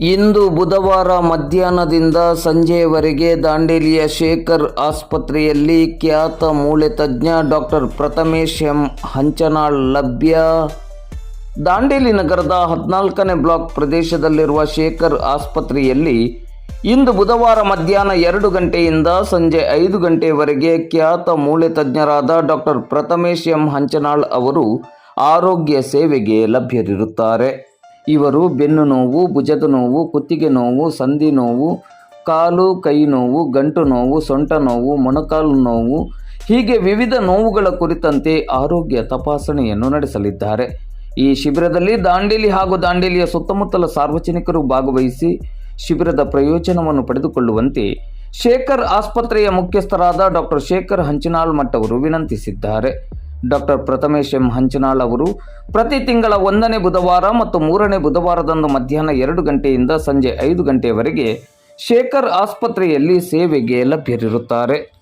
ಇಂದು ಬುಧವಾರ ಮಧ್ಯಾಹ್ನದಿಂದ ಸಂಜೆಯವರೆಗೆ ದಾಂಡೇಲಿಯ ಶೇಖರ್ ಆಸ್ಪತ್ರೆಯಲ್ಲಿ ಖ್ಯಾತ ಮೂಳೆ ತಜ್ಞ ಡಾಕ್ಟರ್ ಪ್ರಥಮೇಶ್ ಎಂ ಹಂಚನಾಳ್ ಲಭ್ಯ. ದಾಂಡೇಲಿ ನಗರದ ಹದಿನಾಲ್ಕನೇ ಬ್ಲಾಕ್ ಪ್ರದೇಶದಲ್ಲಿರುವ ಶೇಖರ್ ಆಸ್ಪತ್ರೆಯಲ್ಲಿ ಇಂದು ಬುಧವಾರ ಮಧ್ಯಾಹ್ನ ಎರಡು ಗಂಟೆಯಿಂದ ಸಂಜೆ ಐದು ಗಂಟೆಯವರೆಗೆ ಖ್ಯಾತ ಮೂಳೆ ತಜ್ಞರಾದ ಡಾಕ್ಟರ್ ಪ್ರಥಮೇಶ್ ಎಂ ಹಂಚನಾಳ್ ಅವರು ಆರೋಗ್ಯ ಸೇವೆಗೆ ಲಭ್ಯರಿರುತ್ತಾರೆ. ಇವರು ಬೆನ್ನು ನೋವು, ಭುಜದ ನೋವು, ಕುತ್ತಿಗೆ ನೋವು, ಸಂಧಿ ನೋವು, ಕಾಲು, ಕೈ ನೋವು, ಗಂಟು ನೋವು, ಸೊಂಟ ನೋವು, ಮೊಣಕಾಲು ನೋವು, ಹೀಗೆ ವಿವಿಧ ನೋವುಗಳ ಕುರಿತಂತೆ ಆರೋಗ್ಯ ತಪಾಸಣೆಯನ್ನು ನಡೆಸಲಿದ್ದಾರೆ. ಈ ಶಿಬಿರದಲ್ಲಿ ದಾಂಡೇಲಿ ಹಾಗೂ ದಾಂಡೇಲಿಯ ಸುತ್ತಮುತ್ತಲ ಸಾರ್ವಜನಿಕರು ಭಾಗವಹಿಸಿ ಶಿಬಿರದ ಪ್ರಯೋಜನವನ್ನು ಪಡೆದುಕೊಳ್ಳುವಂತೆ ಶೇಖರ್ ಆಸ್ಪತ್ರೆಯ ಮುಖ್ಯಸ್ಥರಾದ ಡಾಕ್ಟರ್ ಶೇಖರ್ ಹಂಚಿನಾಳ್ ಮಠ ಅವರು ವಿನಂತಿಸಿದ್ದಾರೆ. ಡಾಕ್ಟರ್ ಪ್ರಥಮೇಶ್ ಎಂ ಹಂಚನಾಳ್ ಅವರು. ಪ್ರತಿ ತಿಂಗಳ ಒಂದನೇ ಬುಧವಾರ ಮತ್ತು ಮೂರನೇ ಬುಧವಾರದಂದು ಮಧ್ಯಾಹ್ನ ಎರಡು ಗಂಟೆಯಿಂದ ಸಂಜೆ ಐದು ಗಂಟೆಯವರೆಗೆ ಶೇಖರ್ ಆಸ್ಪತ್ರೆಯಲ್ಲಿ ಸೇವೆಗೆ ಲಭ್ಯರಿರುತ್ತಾರೆ.